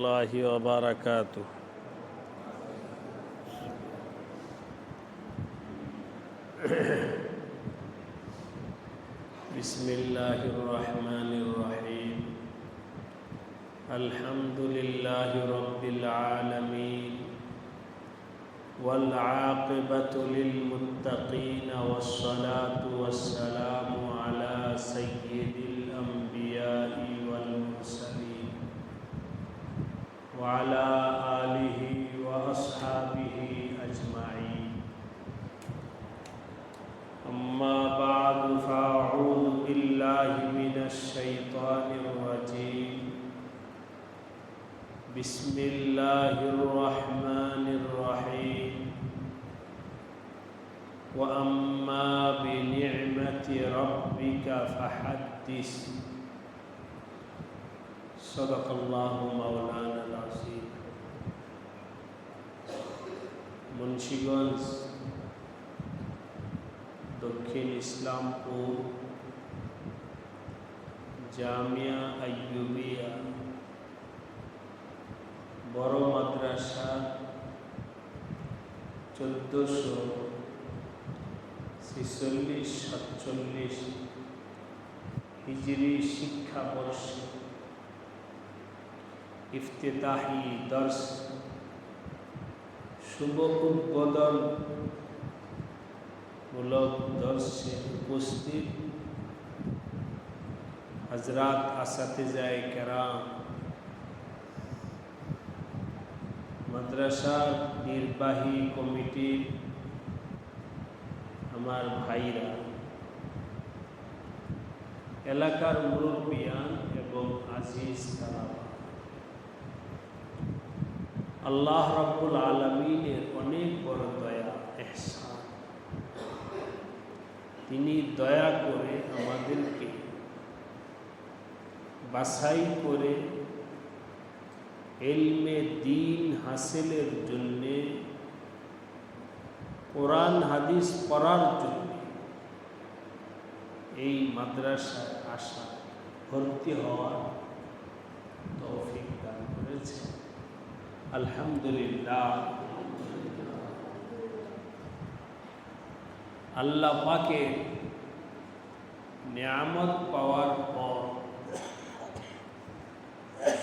الله وبركاته. بسم الله الرحمن الرحيم. الحمد لله رب العالمين. والعاقبة للمتقين والصلاة والسلام على سيد وعلى آله وأصحابه أجمعين. أما بعد فأعوذ بالله من الشيطان الرجيم. بسم الله الرحمن الرحيم. وأما بنعمة ربك فحدث. صدق الله مولانا العظيم মুন্সিগঞ্জ দক্ষিণ ইসলামপুর জামিয়া আইয়ুবিয়া বড় মাদ্রাসা চোদ্দোশো ছেচল্লিশ সাতচল্লিশ হিজরি শিক্ষাবর্ষ ইফতেতাহি দর্শ শুভ উদ্বোধন মূলক দর্শে উপস্থিত হজরাত যায় কেরাম, মাদ্রাসার নির্বাহী কমিটির আমার ভাইরা, এলাকার মুরব্বিয়ান এবং আজিজ তারা আল্লাহ রব্বুল আলমিনের অনেক বড় দয়া, এহসান। তিনি দয়া করে আমাদেরকে বাছাই করে এলমে দিন হাসিলের জন্যে, কোরআন হাদিস পড়ার জন্য এই মাদ্রাসায় আসা, ভর্তি হওয়ার তৌফিক আলহামদুলিল্লাহ। আল্লাহ পাকে নিয়ামত পাওয়ার পর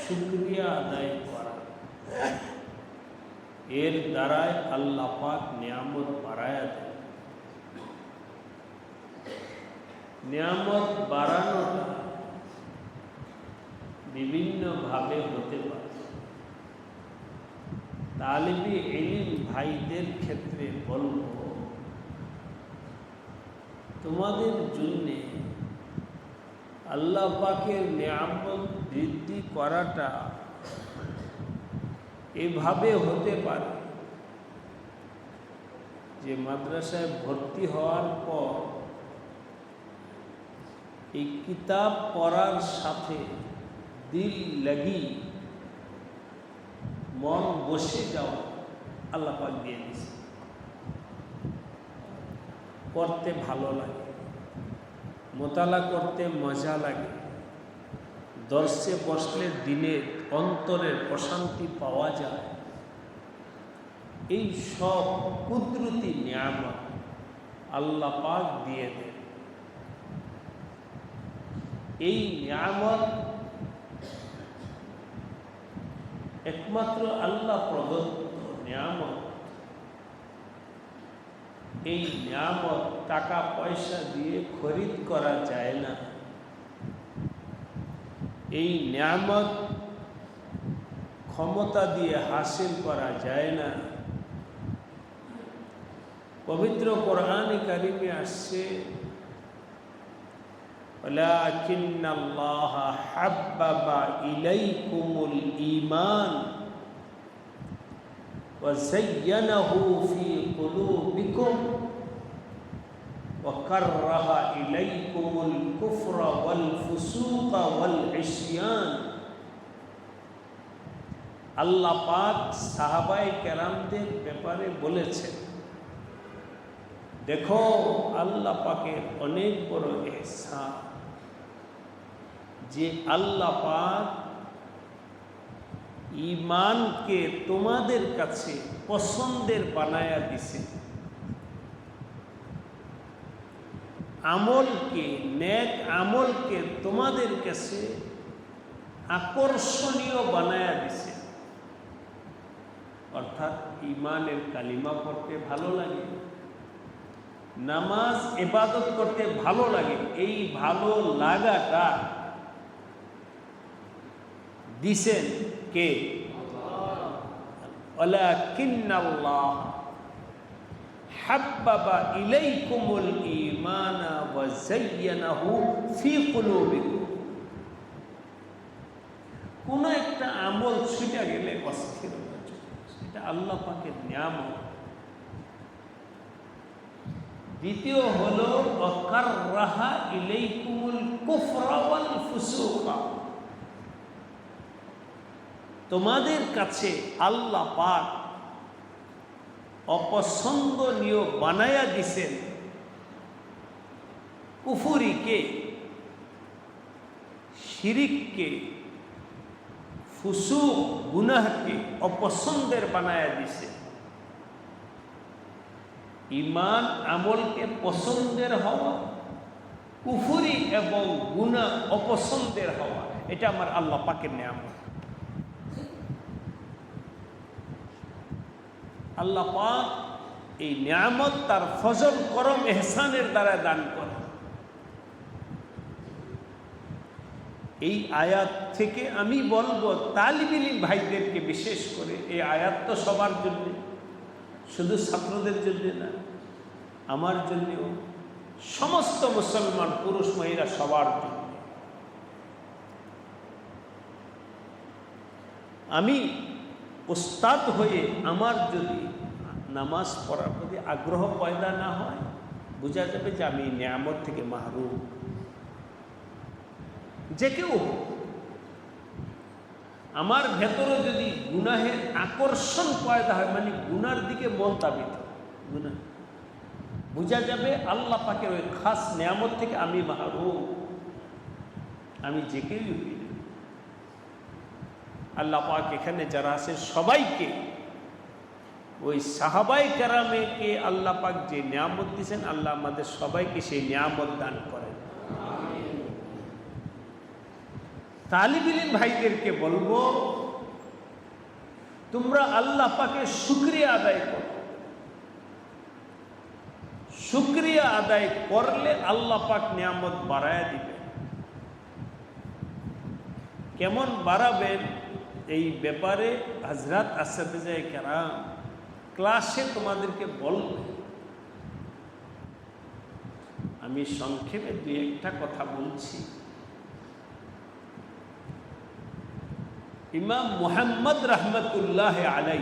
শুক্রিয়া আদায় করা। এর দ্বারাই আল্লাহ পাক নিয়ামত বাড়ায়া দেয় নিয়ামত বাড়ানোটা বিভিন্নভাবে হতে পারে। তালিবি এলিম ভাইদের ক্ষেত্রে বলব, তোমাদের জন্যে আল্লাহ পাকের নিয়ামত বৃদ্ধি করাটা এভাবে হতে পারে যে মাদ্রাসায় ভর্তি হওয়ার পর এই কিতাব পড়ার সাথে দিল লাগি মন বসে যাওয়া আল্লাহ পাক দিয়ে দিছে। করতে ভালো লাগে, মোতালা করতে মজা লাগে, দর্শে বসলে দিনে অন্তরের প্রশান্তি পাওয়া যায়। এই সব কুদরতি নিয়ামত আল্লাহ পাক দিয়ে দেন। এই নিয়ামত একমাত্র আল্লাহ প্রদত্ত নিয়ামত। এই নিয়ামত টাকা পয়সা দিয়ে খরিদ করা যায় না। এই নিয়ামত ক্ষমতা দিয়ে হাসিল করা যায় না। পবিত্র কোরআন কারিমে আসছে ولكن الله حبب إليكم الإيمان وزينه في قلوبكم وكره إليكم الكفر والفسوق والعصيان আল্লাহ পাক সাহাবাই কেরামদের ব্যাপারে বলেছেন দেখো আল্লাহ পাকের অনেক বড় এহসান যে আল্লাহ পাক ইমানকে তোমাদের কাছে পছন্দের বানায়া দিছে। আমলকে, নেক আমলকে তোমাদের কাছে আকর্ষণীয় বানায়া দিছে। অর্থাৎ ইমানের কালিমা পড়তে ভালো লাগে, নামাজ এবাদত করতে ভালো লাগে, এই ভালো লাগাটা দিছেন কে হাব্বাবা ইলাইকুমুল ঈমানা ওয়া যায়্যানাহু ফি কুলুবিকুম কোন একটা আমল ছুটে গেলে আসে। এটা আল্লাহ পাকের নিয়ামত। দ্বিতীয় হলো অকাররাহা ইলাইকুমুল কুফরা ওয়াল ফুসুকা। তোমাদের কাছে আল্লাহ পাক অপছন্দনীয় বানায়া দিছেন। কুফুরিকে, শিরিককে, ফুসুক, গুনাহকে অপছন্দের বানায়া দিছে। ইমান আমলকে পছন্দের হওয়া, কুফুরি এবং গুনা অপছন্দের হওয়া, এটা আমার আল্লাহ পাকের নিয়ামত। আল্লাহ পাক এই নিয়ামত তার ফজল, করম, এহসানের দ্বারা দান করে এই আয়াত থেকে আমি বলব তালিবিলি ভাইদেরকে বিশেষ করে, এই আয়াত তো সবার জন্য, শুধু ছাত্রদের জন্য না, আমার জন্যেও, সমস্ত মুসলমান পুরুষ, মহিলা সবার জন্য। আমি উস্তাদ হয়ে আমার যদি নামাজ পড়ার প্রতি আগ্রহ পয়দা না হয়, বোঝা যাবে যে আমি নিয়ামত থেকে মাহরুম যে কেউ। আমার ভেতরে যদি গুনাহের আকর্ষণ পয়দা হয় মানে গুনার দিকে মন তাবিত বোঝা যাবে আল্লাহ পাকের ওই খাস নিয়ামত থেকে আমি মাহরুম আমি যে কেউই আল্লাহ পাক এখানে যারা আছে সবাইকে ওই সাহাবাই কেরামেকে আল্লাহ পাক যে নিয়ামত দিয়েছেন, আল্লাহ আমাদের সবাইকে সেই নিয়ামত দান করেন। তালিবিলিন ভাইদেরকে বলব, তোমরা আল্লাহ পাকে শুক্রিয়া আদায় করো। শুক্রিয়া আদায় করলে আল্লাহ পাক নিয়ামত বাড়ায় দিবে। কেমন বাড়াবেন এই ব্যাপারে হজরত আসাদাই কেরাম ক্লাসে তোমাদেরকে বলবে, আমি সংক্ষেপে দুই একটা কথা বলছি। ইমাম মুহাম্মদ রহমতুল্লাহ আলাই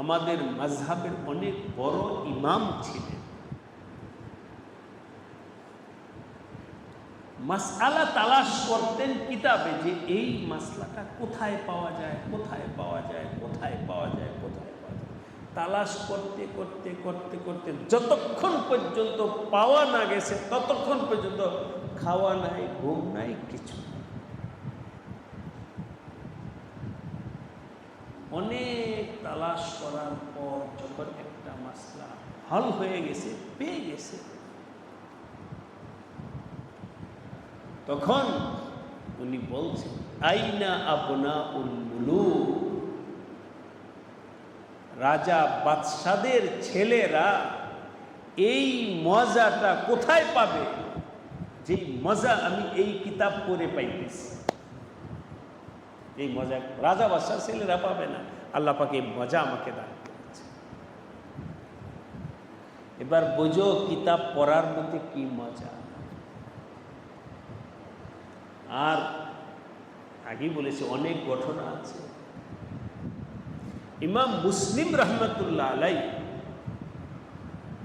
আমাদের মাঝহাবের অনেক বড় ইমাম ছিলেন। মাসআলা তালাশ করতেন কিতাবে যে এই মাসলাটা কোথায় পাওয়া যায়, কোথায় পাওয়া যায়, কোথায় পাওয়া যায়, কোথায় পাওয়া যায়। তালাশ করতে করতে করতে করতে যতক্ষণ পর্যন্ত পাওয়া না গেছে, ততক্ষণ পর্যন্ত খাওয়া নাই, ঘুম নাই, কিছু অনেক তালাশ করার পর যখন একটা মাসলা হল হয়ে গেছে, পেয়ে গেছে তখন উনি বলছেন, আইনা আপনা উল মুলুক? রাজা বাদশাদের ছেলেরা এই মজাটা কোথায় পাবে? যেই মজা আমি এই কিতাব পড়ে পাইতেছি। এই মজা রাজা বাদশাহ ছেলেরা পাবে না। আল্লাহ পাকে মজা আমাকে দান এবার বোঝো কিতাব পড়ার মধ্যে কি মজা? আর আগেই বলেছে, অনেক ঘটনা আছে। ইমাম মুসলিম রহমতুল্লাহ আলাই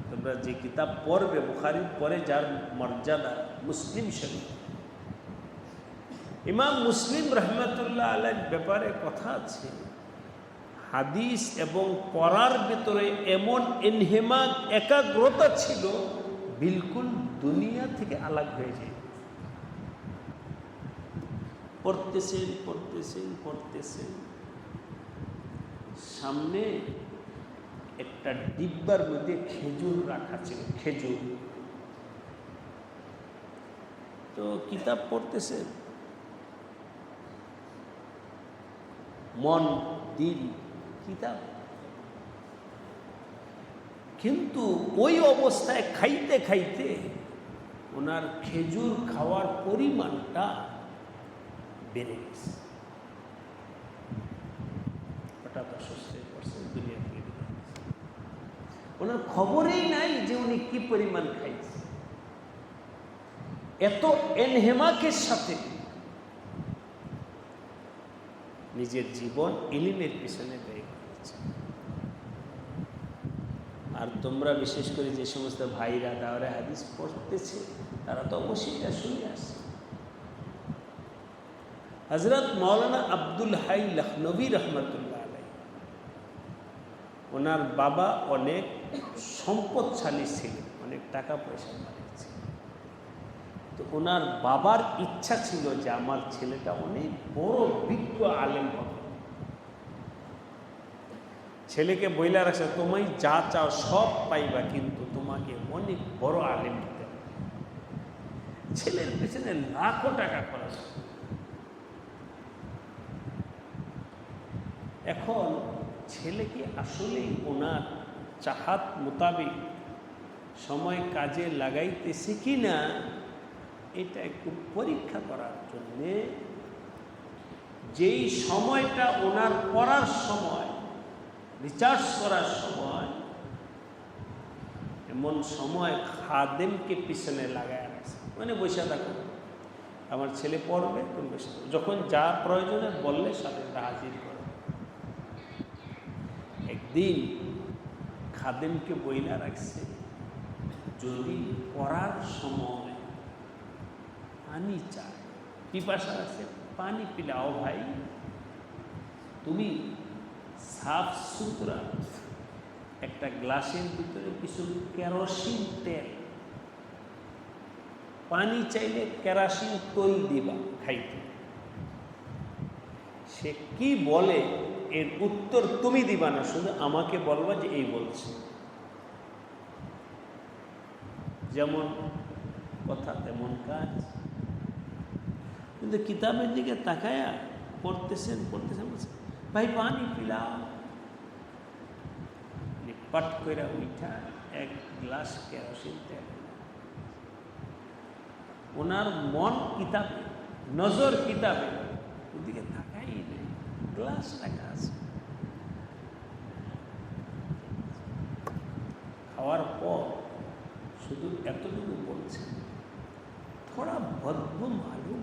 তোমরা যে কিতাব পড়বে, বুখারির পরে যার মর্যাদা মুসলিম শরীফ। ইমাম মুসলিম রহমতুল্লাহ আলাইর ব্যাপারে কথা আছে, হাদিস এবং পড়ার ভেতরে এমন এনহেমাক একাগ্রতা ছিল, বিলকুল দুনিয়া থেকে আলাগ হয়ে যায় পড়তেছেন পড়তেছেন পড়তেছেন সামনে একটা ডিব্বার মধ্যে খেজুর রাখা ছিল, খেজুর। তো কিতাব পড়তেছেন? মন, দিল, কিতাব। কিন্তু ওই অবস্থায় খাইতে খাইতে ওনার খেজুর খাওয়ার পরিমাণটা বেড়ে গেছে হঠাৎ অসুস্থ হয়ে পড়ছে দুনিয়া থেকে। ওনার খবরেই নাই যে উনি কি পরিমাণ খাইছে। এত এনহেমাকের সাথে নিজের জীবন ইলিমের পিছনে ব্যয় করেছে। আর তোমরা বিশেষ করে যে সমস্ত ভাইরা দাওরে হাদিস পড়তেছে তারা তো অবশ্যই এটা শুনে আসছে হজরত মৌলানা আব্দুল হাই লখনবী রহমতুল্লাহ আলাই ওনার বাবা অনেক সম্পদশালী ছিলেন, অনেক টাকা পয়সা মালিক তো ওনার বাবার ইচ্ছা ছিল যে আমার ছেলেটা অনেক বড় বিজ্ঞ আলেম হবে। ছেলেকে বইলা রাখছে, তোমায় যা চাও সব পাইবা, কিন্তু তোমাকে অনেক বড় আলেম হবে। ছেলের পেছনে লাখো টাকা খরচ এখন ছেলে কি আসলেই ওনার চাহাত মোতাবেক সময় কাজে লাগাইতেছে কি না এটা একটু পরীক্ষা করার জন্যে যেই সময়টা ওনার পড়ার সময় রিচার্জ করার সময়, এমন সময় খাদেমকে পিছনে লাগায় রাখছে। মানে বসে থাকো, আমার ছেলে পড়বে, তুমি বসে যখন যা প্রয়োজনে বললে সাথে হাজির করো। একদিন খাদেমকে বইলা রাখছে, যদি পড়ার সময় পানি চায়, পিপাসা আছে, পানি পিলাও ভাই। তুমি সাফ সুতরা একটা গ্লাসের ভিতরে কিছু কেরোসিন তেল, পানি চাইলে কেরাসিন তৈল দিবা খাইতে। সে কি বলে এর উত্তর তুমি দিবা না, শুধু আমাকে বলবা যে এই বলছে। যেমন কথা তেমন কাজ। কিন্তু কিতাবের দিকে তাকায়া পড়তেছেন পড়তেছেন বলছেন ভাই, পানি পিলাও। পাট করে উঠা এক গ্লাস কেরোসিন তেল। ওনার মন কিতাবে, নজর কিতাবে। ওদিকে গ্লাস রাখা খাওয়ার পর শুধু এতটুকু বলছে থোড়া বদবু মালুম।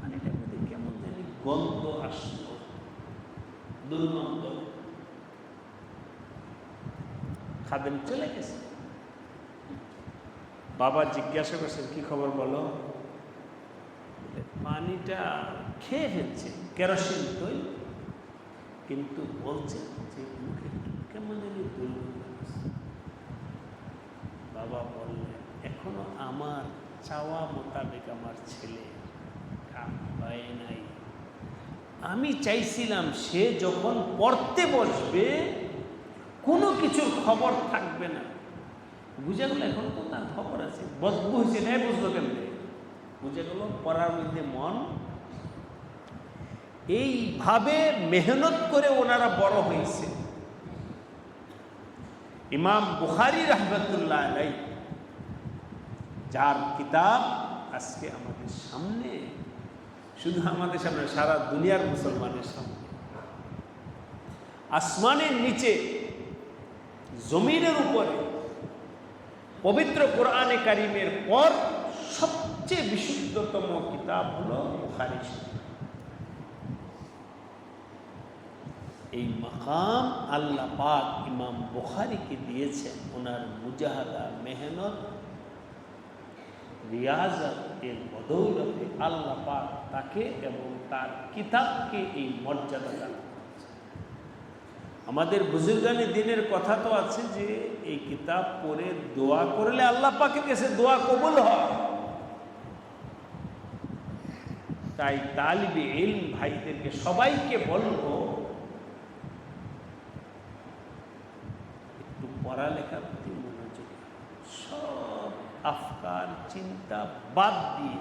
মানে এটার মধ্যে কেমন জানি গন্ধ আসলো দুর্গন্ধ। খাদেম চলে গেছে। বাবা জিজ্ঞাসা করছেন কি খবর বলে, পানিটা খেয়ে ফেলছে। কেরোসিন তৈল। কিন্তু বলছে যে মুখে কেমন জানি। বাবা বললেন, এখনও আমার চাওয়া মোতাবেক আমার ছেলে কাম পায় নাই। আমি চাইছিলাম সে যখন পড়তে বসবে, কোনো কিছুর খবর থাকবে না। বুঝে গেল এখন তো তার খবর আছে। বদবু হয়েছে নাই বুঝলো কেমনে? বুঝে গেল, পড়ার মধ্যে মন। এইভাবে মেহনত করে ওনারা বড় হয়েছে। ইমাম বুখারি রহমতুল্লাহ যার কিতাব আজকে আমাদের সামনে। শুধু আমাদের সামনে সারা দুনিয়ার মুসলমানের সামনে। আসমানের নিচে, জমিনের উপরে, পবিত্র কোরআনে কারিমের পর সবচেয়ে বিশুদ্ধতম কিতাব হলো বুখারি। এই মাকাম আল্লাহ পাক ইমাম বুখারিকে দিয়েছেন ওনার মুজাহাদা মেহনত রিয়াজত এর বদৌলতে আল্লাহ পাক তাকে এবং তার কিতাবকে এই মর্যাদা দান আমাদের বুজুর্গানি দিনের কথা তো আছে যে, এই কিতাব পড়ে দোয়া করলে আল্লাহ পাকের কাছে দোয়া কবুল হয় তাই তালিবে ইলম ভাইদেরকে সবাইকে বলবো একটু পড়ালেখার প্রতি মনোযোগ সব আফকার চিন্তা বাদ দিয়ে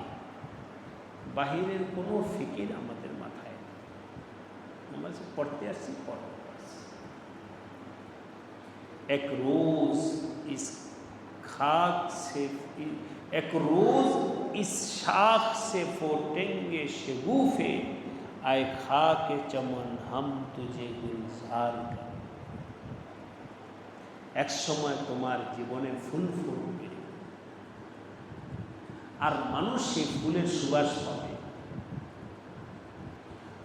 বাহিরের কোনো ফিকির আমাদের মাথায় নেই। আমরা যে পড়তে আসছি পড়তে আসছি एक रोज इस खाक से एक रोज इस शाख से फोटेंगे शगुफे आए खाक चमन हम तुझे गुलजार कर এক সময় তোমার জীবনে ফুল ফুটবে আর মানুষ সেই ফুলের সুবাস পাবে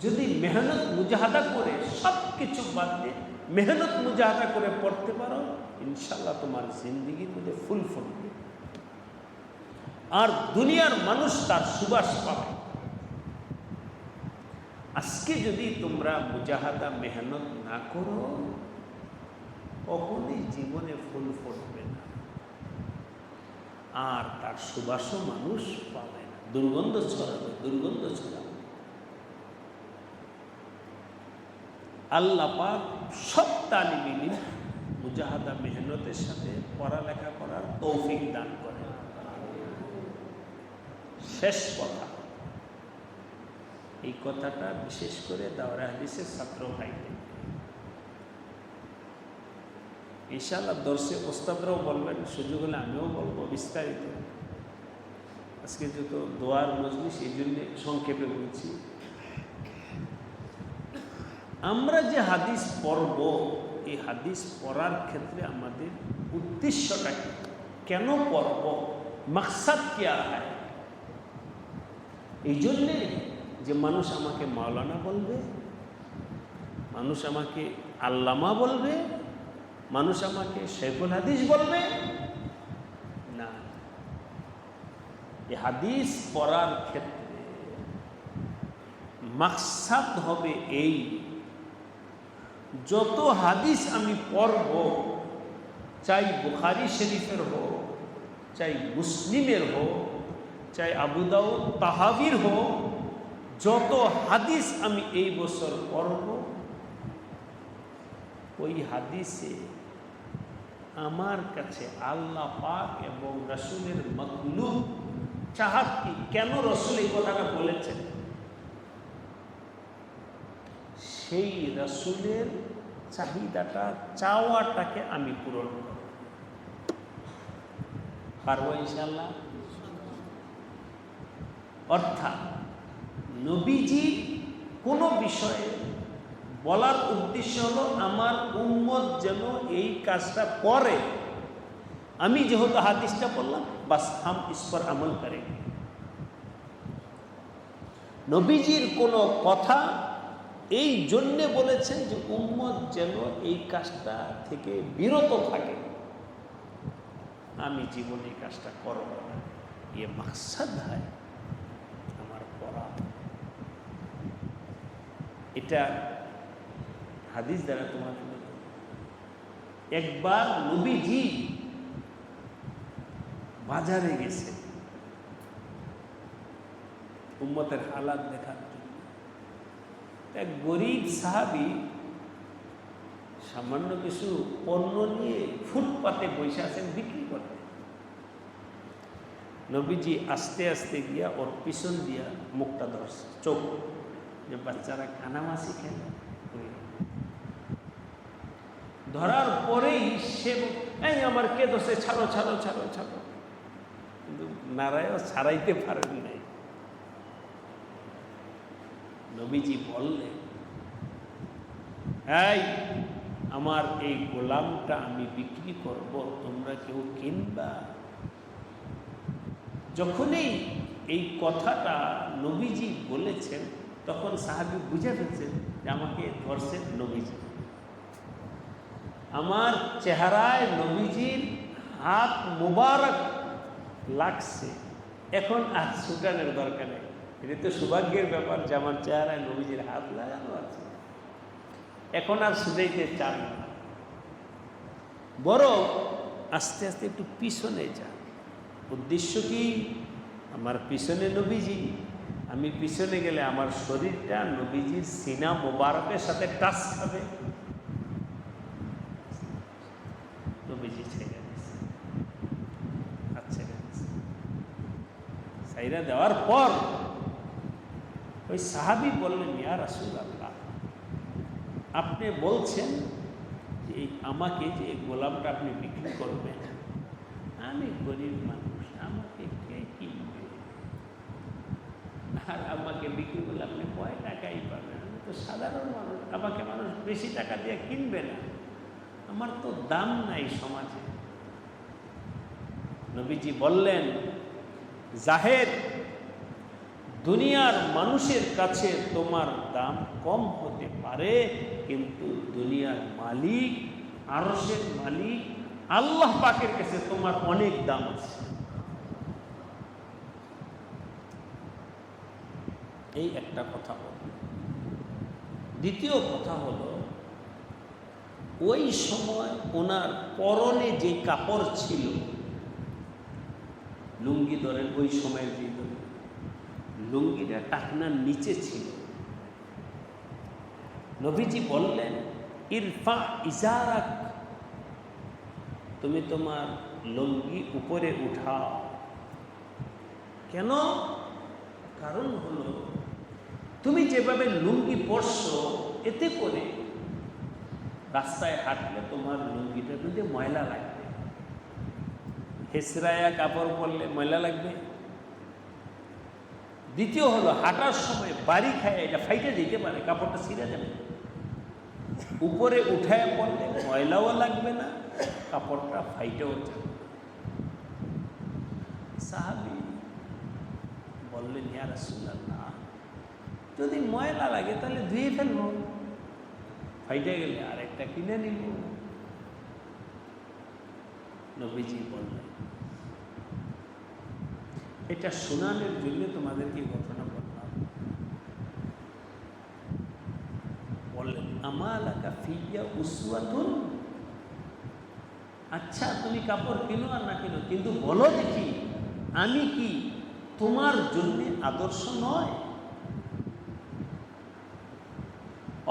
যদি মেহনত মুজাহাদা করে সব কিছু বাদ দিয়ে মেহনত মুজাহাদা করে পড়তে পারো ইনশাল্লাহ তোমার জিন্দগির মধ্যে ফুল ফুটবে আর দুনিয়ার মানুষ তার সুবাস পাবে। আজকে যদি তোমরা মুজাহাদা মেহনত না করো, কখনই জীবনে ফুল ফুটবে না। আর তার সুবাসও মানুষ পাবে না। দুর্গন্ধ ছড়াবে দুর্গন্ধ ছড়াবে। আল্লাহ পাক সব তালিম মুজাহাদা মেহনতের সাথে পড়ালেখা করার তৌফিক দান করে শেষ কথা এই কথাটা বিশেষ করে দাওরা হাদিসের ছাত্র ভাইদের। ইনশাআল্লাহ দর্শে ওস্তাদরাও বলবেন, সুযোগ হলে আমিও বলব বিস্তারিত। আজকে যত দোয়ার মজলিস, এই জন্যে সংক্ষেপে বলছি। আমরা যে হাদিস পড়ব, এই হাদিস পড়ার ক্ষেত্রে আমাদের উদ্দেশ্যটা কি? কেন পড়ব? মাকসাদ কেয়া হয়? এই জন্যে যে মানুষ আমাকে মাওলানা বলবে, মানুষ আমাকে আল্লামা বলবে, মানুষ আমাকে শেখুল হাদিস বলবে, না। এই হাদিস পড়ার ক্ষেত্রে মাকসাদ হবে এই, যত হাদিস আমি পড়ব, চাই বুখারি শরীফের হোক, চাই মুসলিমের হোক চাই আবু আবুদাউ তাহাবির হোক, যত হাদিস আমি এই বছর পড়ব, ওই হাদিসে আমার কাছে আল্লাহ পাক এবং রসুলের মতলুব চাহাত কি? কেন রসুল এই কথাটা বলেছেন? সেই রসুলের চাহিদাটা, চাওয়াটাকে আমি পূরণ করব। পারব ইনশাল্লাহ অর্থাৎ নবীজি কোনো বিষয়ে বলার উদ্দেশ্য হলো, আমার উম্মত যেন এই কাজটা করে। আমি যেহেতু হাদিসটা বললাম, বাস হাম ঈশ্বর আমল করে নবীজির কোনো কথা এই জন্যে বলেছেন যে, উম্মত যেন এই কাজটা থেকে বিরত থাকে। আমি জীবনে এই কাজটা করব না। এ মাকসাদ হয় আমার পড়া এটা হাদিস দ্বারা তোমার একবার নবীজি বাজারে গেছে। উম্মতের হালাত দেখার জন্য। এক গরিব সাহাবি সামান্য কিছু পণ্য নিয়ে ফুটপাতে বসে আছেন, বিক্রি করতে। নবীজি আস্তে আস্তে গিয়া ওর পিছন দিয়া মুখটা ধরছে, চোখ। যে বাচ্চারা কানামাসি খেলে ধরার পরেই সে এই আমার কে দোষে? ছাড়ো ছাড়ো ছাড়ো ছাড়ো। কিন্তু নারায়ণ ছাড়াইতে পারেন নাই। নবীজি বললেন, এই, আমার এই গোলামটা আমি বিক্রি করব, তোমরা কেউ কিনবা? যখনই এই কথাটা নবীজি বলেছেন তখন সাহাবি বুঝে ফেলছেন যে আমাকে ধরছেন নবীজি। আমার চেহারায় নবীজির হাত মোবারক লাগছে। এখন আর ছুটানের দরকার নেই। এটা তো সৌভাগ্যের ব্যাপার যে আমার চেহারায় নবীজির হাত লাগানো আছে। এখন আর সুদাইতে চান বড় আস্তে আস্তে একটু পিছনে যান। উদ্দেশ্য কি? আমার পিছনে নবীজি। আমি পিছনে গেলে আমার শরীরটা নবীজির সিনা মোবারকের সাথে টাচ খাবে নবীজি ছেড়ে দিয়েছে। ছেড়ে সাইরা দেওয়ার পর ওই সাহাবি বললেন, ইয়া রাসুল আল্লাহ আপনি বলছেন যে আমাকে যে গোলামটা আপনি বিক্রি করবেন, আমি গরিব মানুষ আমাকে কে কিনবে আর আমাকে বিক্রি করলে আপনি কয় টাকাই পাবেন? আমি তো সাধারণ মানুষ, আমাকে মানুষ বেশি টাকা দিয়ে কিনবে না। আমার তো দাম নাই সমাজে। নবীজি বললেন, জাহেদ, দুনিয়ার মানুষের কাছে তোমার দাম কম হতে পারে, কিন্তু দুনিয়ার মালিক আরসের মালিক, আল্লাহ পাকের কাছে তোমার অনেক দাম আছে। এই একটা কথা হল। দ্বিতীয় কথা হলো, ওই সময় ওনার পরনে যে কাপড় ছিল, লুঙ্গি ধরেন ওই সময়ের যে লুঙ্গিটা টাকনার নিচে ছিল। নবীজি বললেন, ইরফা ইজারাক, তুমি তোমার লুঙ্গি উপরে উঠাও। কেন? কারণ হলো তুমি যেভাবে লুঙ্গি পরছো, এতে করে রাস্তায় হাঁটলে তোমার লুঙ্গিটা যদি ময়লা লাগবে, হেসরায়া কাপড় পরলে ময়লা লাগবে। দ্বিতীয় হলো, হাঁটার সময় বাড়ি খায়, এটা ফাইটে যেতে পারে, কাপড়টা ছিঁড়ে যাবে। উপরে উঠায় পড়লে ময়লাও লাগবে না, কাপড়টা ফাইটেও যাবে সাহাবি বললেন, ইয়া রাসূলুল্লাহ যদি ময়লা লাগে, তাহলে ধুয়ে ফেলব। ফাইটে গেলে আর একটা কিনে নিব। নবীজি বললেন, এটা শোনানোর জন্য তোমাদেরকে ঘটনা বললাম। বললেন আমালাকা ফিয়া উসওয়াতুন। আচ্ছা তুমি কাপড় কিনো আর না কিনো, কিন্তু বলো দেখি, আমি কি তোমার জন্য আদর্শ নয়?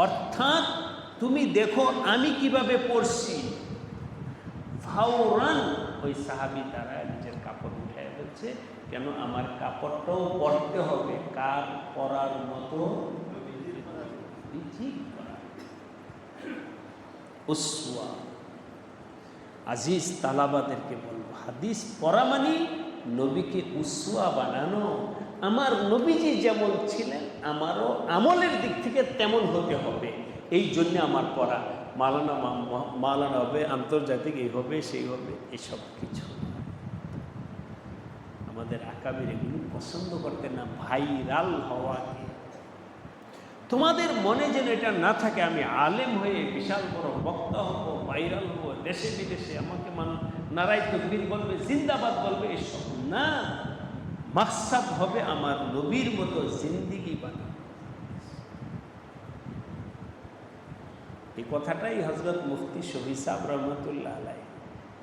অর্থাৎ তুমি দেখো আমি কীভাবে পড়ছি। ফাউরান ওই সাহাবি তারা নিজের কাপড় উঠে ফেলছে কেন আমার কাপড়টাও পরতে হবে? কার পরার মতো? আজিজ তালাবাদেরকে বলব হাদিস পড়া মানে নবীকে উসুয়া বানানো। আমার নবীজি যেমন ছিলেন আমারও আমলের দিক থেকে তেমন হতে হবে। এই জন্য আমার পড়া, মালানা মালানা হবে, আন্তর্জাতিক এই হবে, সেই হবে, এসব কিছু। আমাদের আকাবির এগুলো পছন্দ করতে না, ভাইরাল হওয়াকে তোমাদের মনে যেন এটা না থাকে, আমি আলেম হয়ে বিশাল বড় বক্তা হব, ভাইরাল হব দেশে বিদেশে আমাকে মান, নারায় তকবীর বলবে, জিন্দাবাদ বলবে, এসব না। মাসাব হবে আমার নবীর মতো জিন্দিগি বানা এই কথাটাই হজরত মুফতি শহী সাহ রহমতুল্লাহ আলাই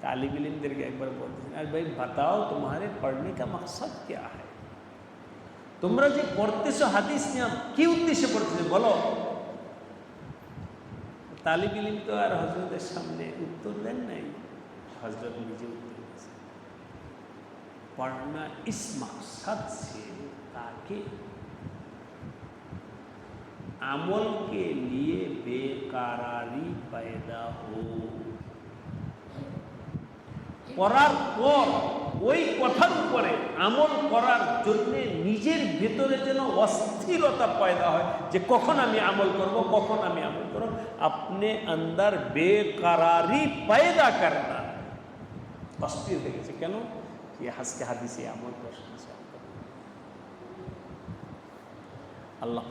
तालब इलमদের একবার বলছেন আর ভাই, বাতাও तुम्हारे পড়নে কা মাসাব क्या है তোমরা যে পড়তেছ হাদিস নিয়ে কি উদ্দেশ্যে পড়তেছে বলো? তালিব ইলিম তো আর হজরতের সামনে উত্তর দেন নাই। হজরত নিজে উত্তর पढ़ना इस मकसद से ताकि अमल के लिए बेकरारी पैदा हो করার পর ওই কথার উপরে আমল করার জন্য নিজের ভেতরে যেন অস্থিরতা পয়দা হয় যে কখন আমি আমল করব কখন আমি আমল করব আপনি अंदर বেকারারি পয়দা করনা অস্থির হয়ে গেছে কেন कि হাসকে হাদিসে আমল করছেন আল্লাহ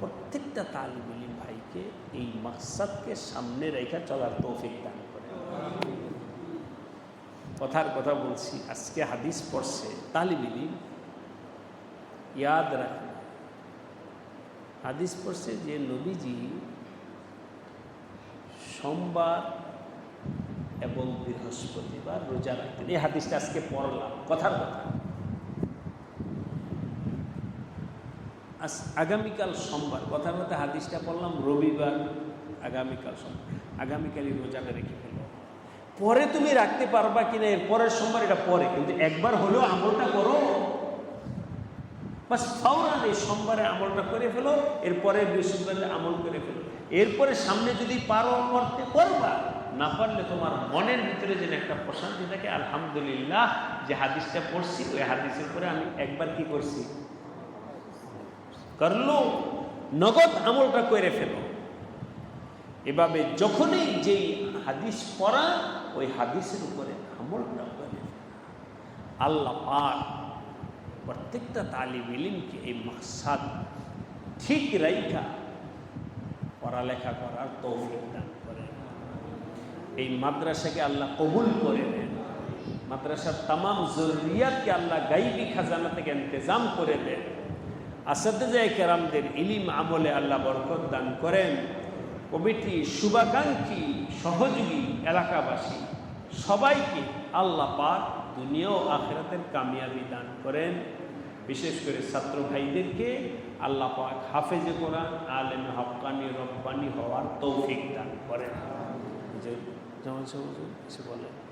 প্রত্যেকটা তালিব ইলিম ভাইকে এই মাকসাদকে সামনে রেখে চলার তৌফিক দান করে কথার কথা বলছি আজকে হাদিস পড়ছে তালিব ইলিম ইয়াদ রাখেন হাদিস পড়ছে যে নবীজি সোমবার এবং বৃহস্পতিবার রোজা রাখতেন। এই হাদিসটা আজকে পড়লাম, কথার কথা। আগামীকাল সোমবার, কথার কথা হাদিসটা পড়লাম, রবিবার আগামীকাল সোমবার। আগামীকালই রোজাটা রেখে ফেলো পরে তুমি রাখতে পারবা কিনা, এর পরের সোমবার এটা পরে, কিন্তু একবার হলেও আমলটা করো। বাস ফাউরান এই সোমবারে আমলটা করে ফেলো, এরপরে বৃহস্পতিবারে আমল করে ফেলো। এরপরে সামনে যদি পারো করতে পারবা না পারলে তোমার মনের ভিতরে যেন একটা প্রশান্তি থাকে, আলহামদুলিল্লাহ, যে হাদিসটা পড়ছি, ওই হাদিসের পরে আমি একবার কি করছি? করল নগদ আমলটা করে ফেলো। এভাবে যখনই যেই হাদিস পড়া, ওই হাদিসের উপরে আমলটা করে আল্লাহ পাক প্রত্যেকটা তালিম ইলিমকে এই মাকসাদ ঠিক রাইখা, পড়ালেখা করার তৌফিক দান। এই মাদ্রাসাকে আল্লাহ কবুল করে দেন মাদ্রাসার তামাম জরুরিয়াতকে আল্লাহ গাইবি খাজানা থেকে ইন্তজাম করে দেন। আসাদায় কেরামদের ইলিম আমলে আল্লাহ বরকত দান করেন। কমিটি শুভাকাঙ্ক্ষী, সহযোগী এলাকাবাসী সবাইকে আল্লাহ পাক দুনিয়া ও আখেরাতের কামিয়াবি দান করেন। বিশেষ করে ছাত্র ভাইদেরকে আল্লাহ পাক হাফেজে কোরআন, আলেম হকানি রব্বানি হওয়ার তৌফিক দান করেন। যে যেমন সবুজ কিছু বলেন